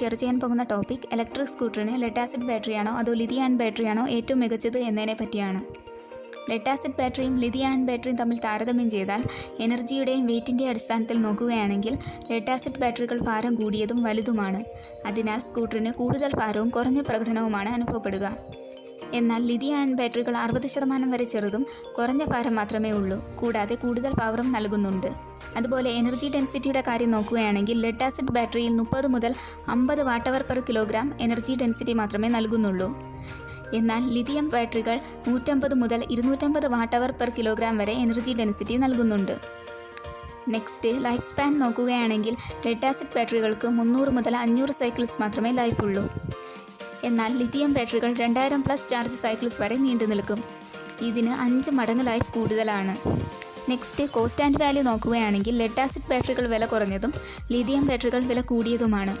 Share ചെയ്യാൻ പോകുന്ന topic electric സ്കൂട്ടറിന് ലെഡ് ആസിഡ് ബാറ്ററിയാണോ അതോ ലിഥിയം അയൺ ബാറ്ററിയാണോ ഏറ്റവും മികച്ചത് എന്നതിനെ പറ്റിയാണ്. ലെഡ് ആസിഡ് ബാറ്ററിയും ലിതി ആൻഡ് ബാറ്ററിയും തമ്മിൽ താരതമ്യം ചെയ്താൽ എനർജിയുടെയും വെയിറ്റിന്റെയും അടിസ്ഥാനത്തിൽ നോക്കുകയാണെങ്കിൽ ലെഡ് ആസിഡ് ബാറ്ററികൾ ഭാരം കൂടിയതും വലുതുമാണ്. അതിനാൽ സ്കൂട്ടറിന് കൂടുതൽ ഭാരവും കുറഞ്ഞ പ്രകടനവുമാണ് അനുഭവപ്പെടുക. എന്നാൽ ലിഥിയം ആൻഡ് ബാറ്ററികൾ അറുപത് ശതമാനം വരെ ചെറുതും കുറഞ്ഞ ഭാരം മാത്രമേ ഉള്ളൂ. കൂടാതെ കൂടുതൽ പവറും നൽകുന്നുണ്ട്. അതുപോലെ എനർജി ഡെൻസിറ്റിയുടെ കാര്യം നോക്കുകയാണെങ്കിൽ ലെഡ് ആസിഡ് ബാറ്ററിയിൽ മുപ്പത് മുതൽ അമ്പത് watt hour per kilogram energy density മാത്രമേ നൽകുന്നുള്ളൂ. എന്നാൽ ലിഥിയം ബാറ്ററികൾ നൂറ്റമ്പത് മുതൽ ഇരുന്നൂറ്റമ്പത് വാട്ടവർ പെർ കിലോഗ്രാം വരെ എനർജി ഡെൻസിറ്റി നൽകുന്നുണ്ട്. നെക്സ്റ്റ് ലൈഫ് സ്പാൻ നോക്കുകയാണെങ്കിൽ ലെഡ് ആസിഡ് ബാറ്ററികൾക്ക് മുന്നൂറ് മുതൽ അഞ്ഞൂറ് സൈക്കിൾസ് മാത്രമേ ലൈഫ് ഉള്ളൂ എന്നാൽ ലിഥിയം ബാറ്ററികൾ രണ്ടായിരം പ്ലസ് ചാർജ് സൈക്കിൾസ് വരെ നീണ്ടു നിൽക്കും. ഇതിന് അഞ്ച് മടങ്ങ് ലൈഫ് കൂടുതലാണ്. നെക്സ്റ്റ് കോസ്റ്റ് ആൻഡ് വാല്യൂ നോക്കുകയാണെങ്കിൽ ലെഡ് ആസിഡ് ബാറ്ററികൾ വില കുറഞ്ഞതും ലിഥിയം ബാറ്ററികൾ വില കൂടിയതുമാണ്.